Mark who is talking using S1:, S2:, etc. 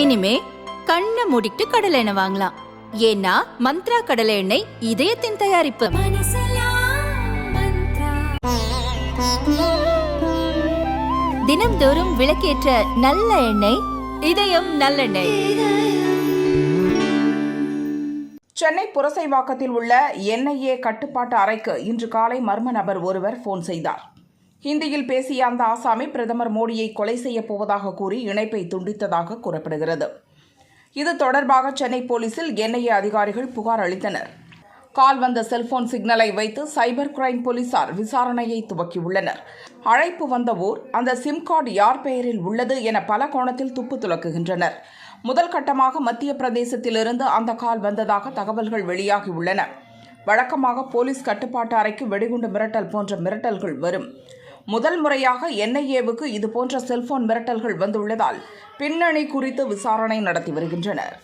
S1: இனிமே கண்ணை மூடிட்டு கடலை எண்ணெய் வாங்கலாம். ஏன்னா மந்த்ரா கடலை எண்ணெய் இதயத்தின் தயாரிப்பு. தினம்தோறும் விளக்கேற்ற நல்ல எண்ணெய் இதயம் நல்லெண்ணெய்.
S2: சென்னை புரசைவாக்கத்தில் உள்ள என்ஐஏ கட்டுப்பாட்டு அறைக்கு இன்று காலை மர்ம நபர் ஒருவர் போன் செய்தார். ஹிந்தியில் பேசிய அந்த ஆசாமி பிரதமர் மோடியை கொலை செய்யப் போவதாக கூறி இணைப்பை துண்டித்ததாக கூறப்படுகிறது. இது தொடர்பாக சென்னை போலீசில் என்ஐஏ அதிகாரிகள் புகார் அளித்தனர். கால் வந்த செல்போன் சிக்னலை வைத்து சைபர் கிரைம் போலீசார் விசாரணையை துவக்கியுள்ளனர். அழைப்பு வந்த ஊர் அந்த சிம் கார்டு யார் பெயரில் உள்ளது என பல கோணத்தில் துப்பு துலக்குகின்றனர். முதல் கட்டமாக மத்திய பிரதேசத்திலிருந்து அந்த கால் வந்ததாக தகவல்கள் வெளியாகியுள்ளன. வழக்கமாக போலீஸ் கட்டுப்பாட்டு அறைக்கு வெடிகுண்டு மிரட்டல் போன்ற மிரட்டல்கள் வரும். முதல் முறையாக என்ஐஏவுக்கு இதுபோன்ற செல்போன் மிரட்டல்கள் வந்துள்ளதால் பின்னணி குறித்து விசாரணை நடத்தி வருகின்றனர்.